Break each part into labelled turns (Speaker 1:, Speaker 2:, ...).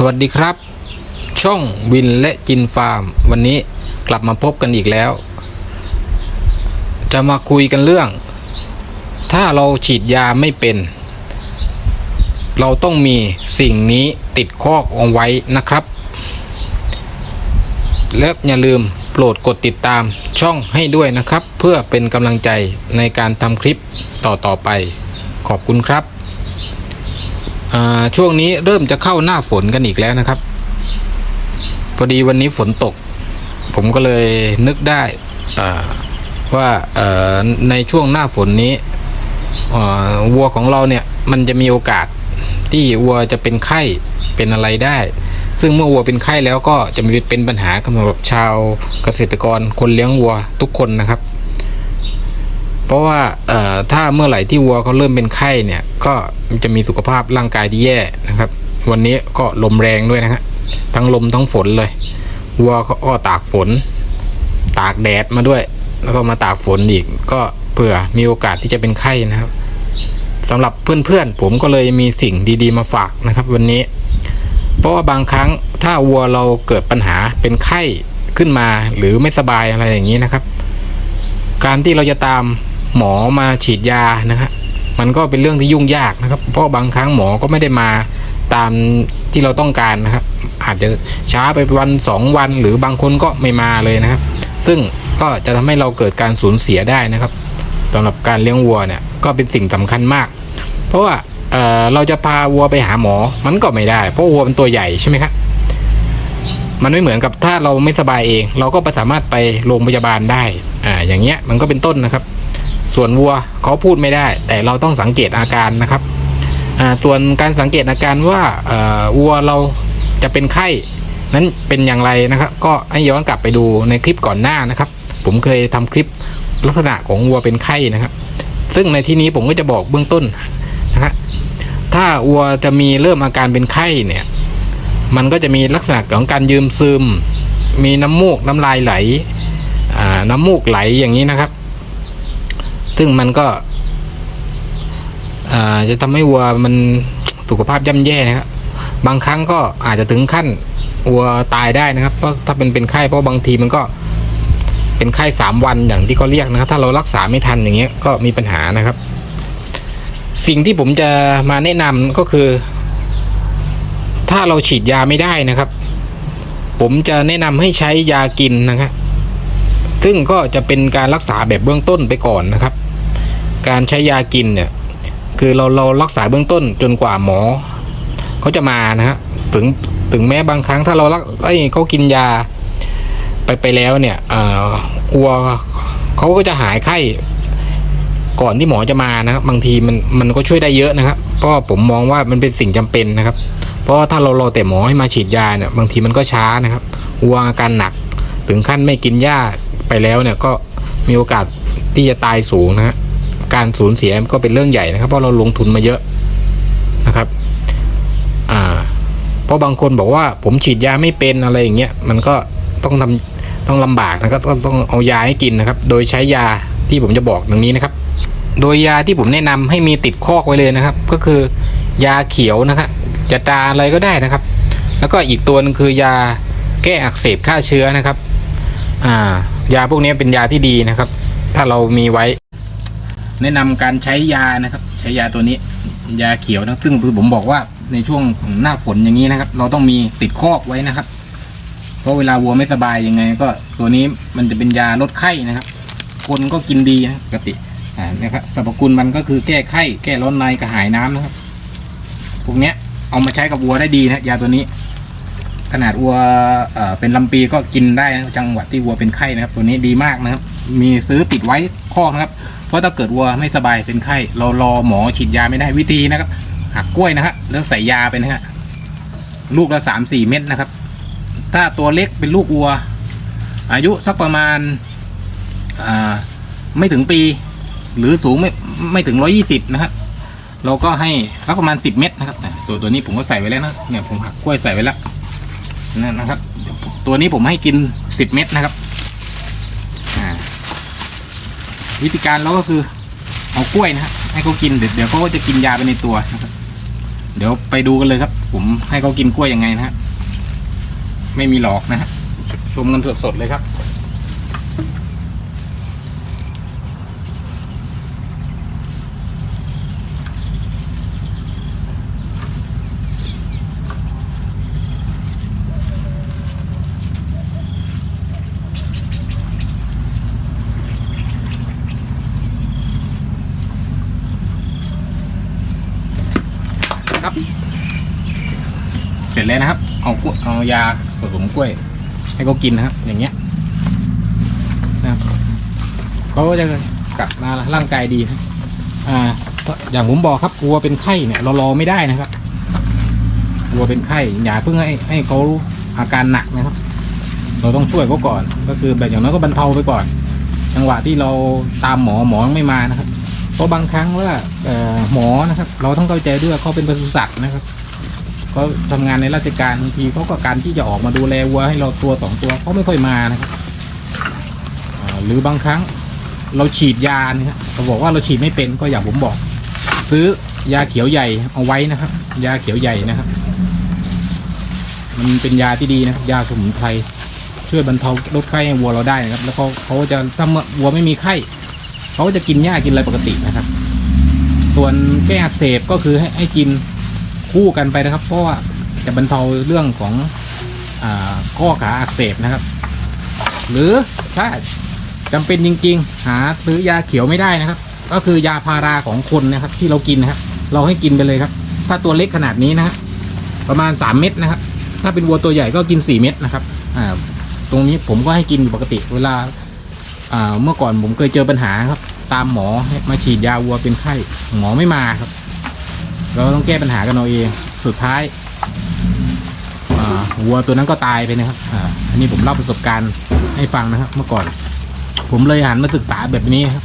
Speaker 1: สวัสดีครับ ช่องวินและจินฟาร์ม วันนี้กลับมาพบกันอีกแล้ว จะมาคุยกันเรื่อง ถ้าเราฉีดยาไม่เป็น เราต้องมีสิ่งนี้ติดคอกเอาไว้นะครับ และอย่าลืมโปรดกดติดตามช่องให้ด้วยนะครับ เพื่อเป็นกำลังใจในการทำคลิปต่อๆไป ขอบคุณครับ ช่วงนี้เริ่มจะเข้าหน้าฝนกันอีกแล้วนะครับ พอดีวันนี้ฝนตก ผมก็เลยนึกได้ว่าในช่วงหน้าฝนนี้วัวของเราเนี่ย มันจะมีโอกาสที่วัวจะเป็นไข้เป็นอะไรได้ ซึ่งเมื่อวัวเป็นไข้แล้วก็จะมีเป็นปัญหาสำหรับชาวเกษตรกรคนเลี้ยงวัวทุกคนนะครับ เพราะว่าถ้าเมื่อไหร่ที่วัวเขาเริ่มเป็นไข้เนี่ย ก็จะมีสุขภาพร่างกายที่แย่นะครับ วันนี้ก็ลมแรงด้วยนะฮะทั้งลมทั้งฝนเลยวัวก็ตากฝน ตากแดดมาด้วย แล้วก็มาตากฝนอีก ก็เผื่อมีโอกาสที่จะเป็นไข้นะครับสำหรับเพื่อนๆผมก็เลยมีสิ่งดีๆมาฝากนะครับ วันนี้ เพราะว่าบางครั้งถ้าวัวเราเกิดปัญหาเป็นไข้ขึ้นมาหรือไม่สบายอะไรอย่างนี้นะครับ การที่เราจะตาม หมอมาฉีดยานะฮะมันก็เป็นเรื่องที่ยุ่งยากนะครับ เพราะบางครั้งหมอก็ไม่ได้มาตามที่เราต้องการนะครับ อาจจะช้าไปวันสองวันหรือบางคนก็ไม่มาเลยนะครับ ซึ่งก็จะทำให้เราเกิดการสูญเสียได้นะครับสำหรับการเลี้ยงวัวเนี่ยก็เป็นสิ่งสำคัญมาก เพราะว่าเเราจะพาวัวไปหาหมอ มันก็ไม่ได้ เพราะวัวเป็นตัวใหญ่ใช่ไหมครับมันไม่เหมือนกับถ้าเราไม่สบายเอง เราก็ไปสามารถไปโรงพยาบาลได้ อ่า อย่างเงี้ยมันก็เป็นต้นนะครับ ส่วนวัวเขาพูดไม่ได้ แต่เราต้องสังเกตอาการนะครับส่วนการสังเกตอาการว่าวัวเราจะเป็นไข้ นั้นเป็นอย่างไรนะครับ ก็ให้ย้อนกลับไปดูในคลิปก่อนหน้านะครับ ผมเคยทำคลิปลักษณะของวัวเป็นไข้นะครับ ซึ่งในที่นี้ผมก็จะบอกเบื้องต้นนะฮะถ้าวัวจะมีเริ่มอาการเป็นไข้เนี่ย มันก็จะมีลักษณะของการยืมซึม มีน้ำมูกน้ำลายไหลน้ำมูกไหลอย่างนี้นะครับ ซึ่งมันก็จะทำให้วัวมันสุขภาพย่ำแย่นะครับ บางครั้งก็อาจจะถึงขั้นวัวตายได้นะครับเพราะถ้าเป็นเป็นไข้เพราะบางทีมันก็เป็นไข้สามวันอย่างที่เขาเรียกนะครับ ถ้าเรารักษาไม่ทันอย่างเงี้ยก็มีปัญหานะครับ สิ่งที่ผมจะมาแนะนำก็คือ ถ้าเราฉีดยาไม่ได้นะครับ ผมจะแนะนำให้ใช้ยากินนะครับซึ่งก็จะเป็นการรักษาแบบเบื้องต้นไปก่อนนะครับ การใช้ยากินเนี่ยคือเราเรารักษาเบื้องต้นจนกว่าหมอเขาจะมานะฮะถึงถึงแม้บางครั้งถ้าเรารักเอ้เขากินยาไปไปแล้วเนี่ยเอ่อวัวเขาก็จะหายไข้ก่อนที่หมอจะมานะครับ บางทีมันมันก็ช่วยได้เยอะนะครับ เพราะผมมองว่ามันเป็นสิ่งจำเป็นนะครับ เพราะถ้าเรารอแต่หมอให้มาฉีดยาเนี่ยบางทีมันก็ช้านะครับวัวอาการหนักถึงขั้นไม่กินหญ้าไปแล้วเนี่ยก็มีโอกาสที่จะตายสูงนะฮะ การสูญเสียก็เป็นเรื่องใหญ่นะครับเพราะเราลงทุนมาเยอะนะครับ อ่า เพราะบางคนบอกว่าผมฉีดยาไม่เป็นอะไรอย่างเงี้ยมันก็ต้องทำต้องลำบากนะครับต้องต้องเอายาให้กินนะครับ โดยใช้ยาที่ผมจะบอกดังนี้นะครับ โดยยาที่ผมแนะนำให้มีติดคอกไว้เลยนะครับ ก็คือยาเขียวนะครับจะตราอะไรก็ได้นะครับ แล้วก็อีกตัวนึงคือยาแก้อักเสบฆ่าเชื้อนะครับ อ่า ยาพวกนี้เป็นยาที่ดีนะครับ ถ้าเรามีไว้ แนะนำการใช้ยานะครับ ใช้ยาตัวนี้ ยาเขียวนะซึ่งคือผมบอกว่าในช่วงหน้าฝนอย่างนี้นะครับ เราต้องมีติดคอกไว้นะครับ เพราะเวลาวัวไม่สบายยังไง ก็ตัวนี้มันจะเป็นยาลดไข้นะครับ คนก็กินดีนะปกติอ่านะครับสรรพคุณมันก็คือแก้ไข้ แก้ร้อนในกระหายน้ำนะครับพวกเนี้ยเอามาใช้กับวัวได้ดีนะยาตัวนี้ ขนาดวัวเป็นลำปีก็กินได้นะจังหวัดที่วัวเป็นไข้นะครับ ตัวนี้ดีมากนะครับ มีซื้อติดไว้ข้อกนะครับ เพราะถ้าเกิดวัวไม่สบายเป็นไข้ เรารอหมอฉีดยาไม่ได้วิธีนะครับหักกล้วยนะครับแล้วใส่ยาไปนะฮะลูกละสามสี่เม็ดนะครับ ถ้าตัวเล็กเป็นลูกวัว อายุสักประมาณไม่ถึงปี หรือสูงไม่ไม่ถึงร้อยี่สิบนะครับเราก็ให้สักประมาณสิบเม็ดนะครับตัวตัวนี้ผมก็ใส่ไว้แล้วนะเนี่ยผมหักกล้วยใส่ไว้แล้วนั่นนะครับ ตัวนี้ผมให้กินสิบเม็ดนะครับ วิธีการเราก็คือเอากล้วยนะฮะให้เขากินเดี๋ยวเดี๋ยวเขาก็จะกินยาไปในตัวนะครับ เดี๋ยวไปดูกันเลยครับ ผมให้เขากินกล้วยยังไงนะฮะไม่มีหลอกนะฮะชมกันสดๆเลยครับ ครับ เสร็จแล้วนะครับ เอากล้วยเอายาผสมกล้วย ให้เขากินนะครับ อย่างเงี้ยนะครับเขาก็จะกลับมาร่างกายดีนะอ่า อย่างผมบอกครับวัวเป็นไข้เนี่ยเรารอไม่ได้นะครับวัวเป็นไข้อย่าเพิ่งให้ให้เขาอาการหนักนะครับ เราต้องช่วยเขาก่อน ก็คือแบบอย่างน้อยก็บรรเทาไปก่อน จังหวะที่เราตามหมอหมอยังไม่มานะครับ เพราะบางครั้งว่าหมอนะครับ เราต้องเข้าใจด้วยเขาเป็นปศุสัตว์นะครับเขาทำงานในราชการบางทีเขาก็การที่จะออกมาดูแลวัวให้เราตัวสองตัวเขาไม่ค่อยมานะครับหรือบางครั้งเราฉีดยาเนี่ยเราบอกว่าเราฉีดไม่เป็นก็อย่างผมบอก ซื้อยาเขียวใหญ่เอาไว้นะครับ ยาเขียวใหญ่นะครับ มันเป็นยาที่ดีนะครับ ยาสมุนไพรช่วยบรรเทาลดไข้ให้วัวเราได้นะครับ แล้วก็เขาจะถ้าวัวไม่มีไข้ เขาจะกินหญ้ากินอะไรปกตินะครับ ส่วนแก้อักเสบก็คือให้ให้กินคู่กันไปนะครับ เพราะว่าจะบรรเทาเรื่องของอข้อขาอักเสบนะครับ หรือถ้าจำเป็นจริง ๆ หาซื้อยาเขียวไม่ได้นะครับ ก็คือยาพาราของคนนะครับ ที่เรากินนะครับ เราให้กินไปเลยครับ ถ้าตัวเล็กขนาดนี้นะครับประมาณ 3 เม็ดนะครับ ถ้าเป็นวัวตัวใหญ่ก็กิน 4 เม็ดนะครับ อ่า ตรงนี้ผมก็ให้กินอยู่ปกติ เวลา เมื่อก่อนผมเคยเจอปัญหาครับ ตามหมอมาฉีดยาวัวเป็นไข้หมอไม่มาครับ เราต้องแก้ปัญหากันเอาเอง สุดท้ายวัวตัวนั้นก็ตายไปนะครับออันนี้ผมเล่าประสบการณ์ให้ฟังนะครับ เมื่อก่อน ผมเลยหันมาศึกษาแบบนี้ครับ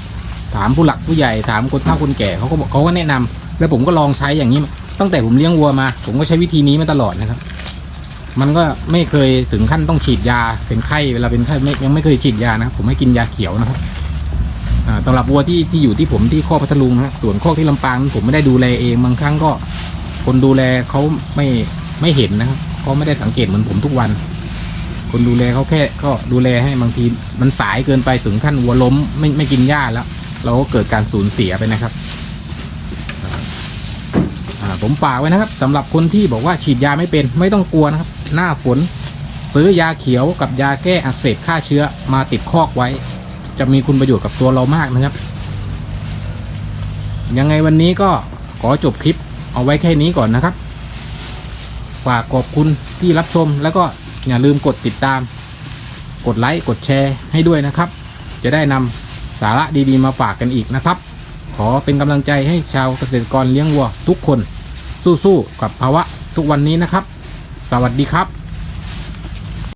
Speaker 1: ถามผู้หลักผู้ใหญ่ถามคนเฒ่าคนแก่เขาก็บอกเขาก็แนะนำแล้วผมก็ลองใช้อย่างนี้ ตั้งแต่ผมเลี้ยงวัวมา ผมก็ใช้วิธีนี้มาตลอดนะครับ มันก็ไม่เคยถึงขั้นต้องฉีดยาเป็นไข้เวลาเป็นไข้ไม่ยังไม่เคยฉีดยานะครับผมให้กินยาเขียวนะครับสำหรับวัวที่ที่อยู่ที่ผมที่ข้อพัทลุงนะส่วนข้อที่ลำปางผมไม่ได้ดูแลเองบางครั้งก็ คนดูแลเขาไม่ไม่เห็นนะครับเขาไม่ได้สังเกตเหมือนผมทุกวัน คนดูแลเขาแค่ก็ดูแลให้บางทีมันสายเกินไปถึงขั้นวัวล้มไม่ไม่กินหญ้าแล้ว เราก็เกิดการสูญเสียไปนะครับผมฝากไว้นะครับสำหรับคนที่บอกว่าฉีดยาไม่เป็นไม่ต้องกลัวนะครับ หน้าฝน ซื้อยาเขียวกับยาแก้อักเสบฆ่าเชื้อมาติดคอกไว้ จะมีคุณประโยชน์กับตัวเรามากนะครับ ยังไงวันนี้ก็ขอจบคลิปเอาไว้แค่นี้ก่อนนะครับ ฝากขอบคุณที่รับชมแล้วก็อย่าลืมกดติดตาม กดไลค์ กดแชร์ให้ด้วยนะครับ จะได้นำสาระดีๆมาฝากกันอีกนะครับ ขอเป็นกำลังใจให้ชาวเกษตรกรเลี้ยงวัวทุกคนสู้ๆกับภาวะทุกวันนี้นะครับ วัสดีครับ